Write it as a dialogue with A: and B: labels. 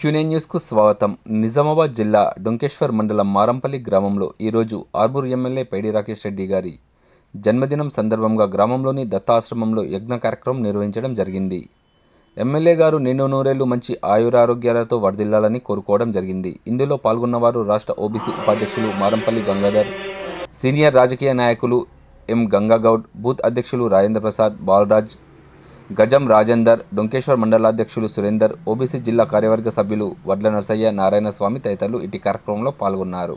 A: క్యూనే న్యూస్కు స్వాగతం. నిజామాబాద్ జిల్లా డొంకేశ్వర్ మండలం మారంపల్లి గ్రామంలో ఈరోజు ఆర్మూర్ ఎమ్మెల్యే పైడి రాకేష్ రెడ్డి గారి జన్మదినం సందర్భంగా గ్రామంలోని దత్తాశ్రమంలో యజ్ఞ కార్యక్రమం నిర్వహించడం జరిగింది. ఎమ్మెల్యే గారు నిండు నూరేళ్ళు మంచి ఆయురారోగ్యాలతో వర్ధిల్లాలని కోరుకోవడం జరిగింది. ఇందులో పాల్గొన్నవారు రాష్ట్ర ఓబీసీ ఉపాధ్యక్షులు మారంపల్లి గంగాధర్ సీనియర్ రాజకీయ నాయకులు ఎం గంగాగౌడ్ బూత్ అధ్యక్షులు రాజేంద్ర ప్రసాద్ బాలరాజ్ గజం రాజేందర్ డొంకేశ్వర్ మండలాధ్యక్షులు సురేందర్ ఓబీసీ జిల్లా కార్యవర్గ సభ్యులు వడ్ల నరసయ్య నారాయణ స్వామి తదితరులు ఇటు కార్యక్రమంలో పాల్గొన్నారు.